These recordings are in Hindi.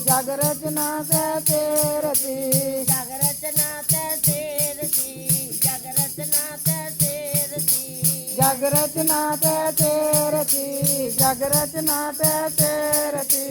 जागरचना से। तेरती जागरचना से। तेरती जागरचना से। तेरती जागरचना से। तेरती जागरचना से। तेरती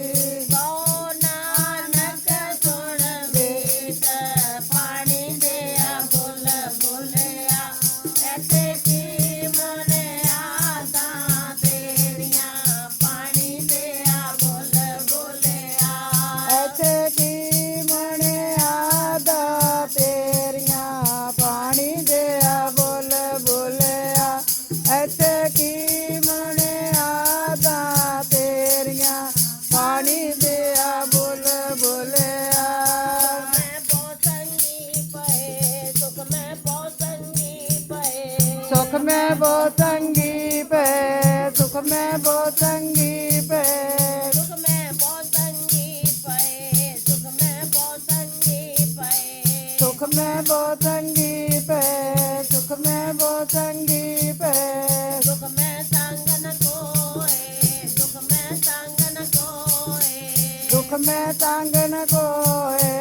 में सुख में वो तंगी पे। सुख में वो तंगी पे सुख में वो तंगी पे। सुख में वो तंगी पे सुख में वो सुख में संग न कोए सुख में संग न दुख में तंग न कोए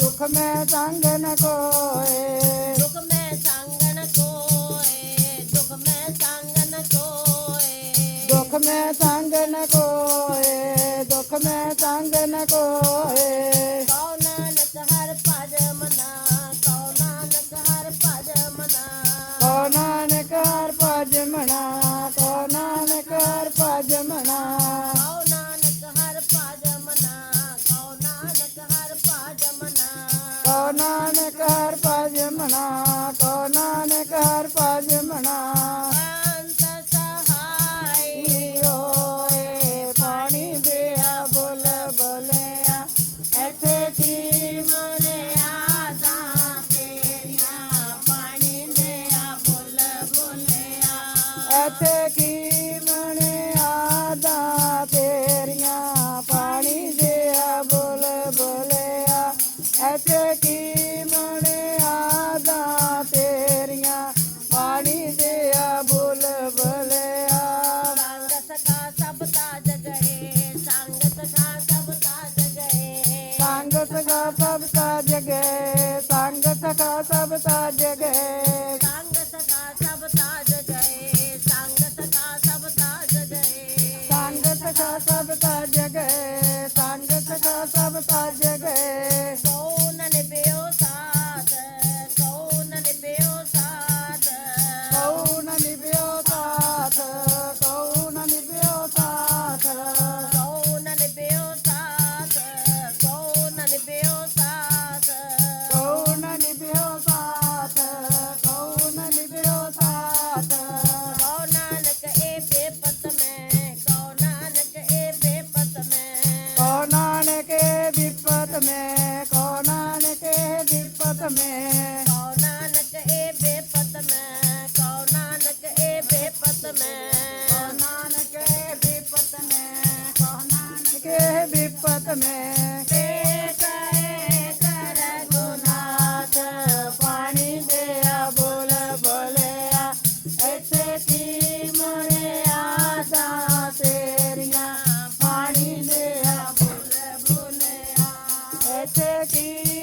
दुख में संग न कोए। न कोए दुख में तंग न कोए सबका जग में को नानक विपत में। को नानक ए बेपत में। को नानक ए बेपत में। को नानक विपत में। को नानक विपत में। 30.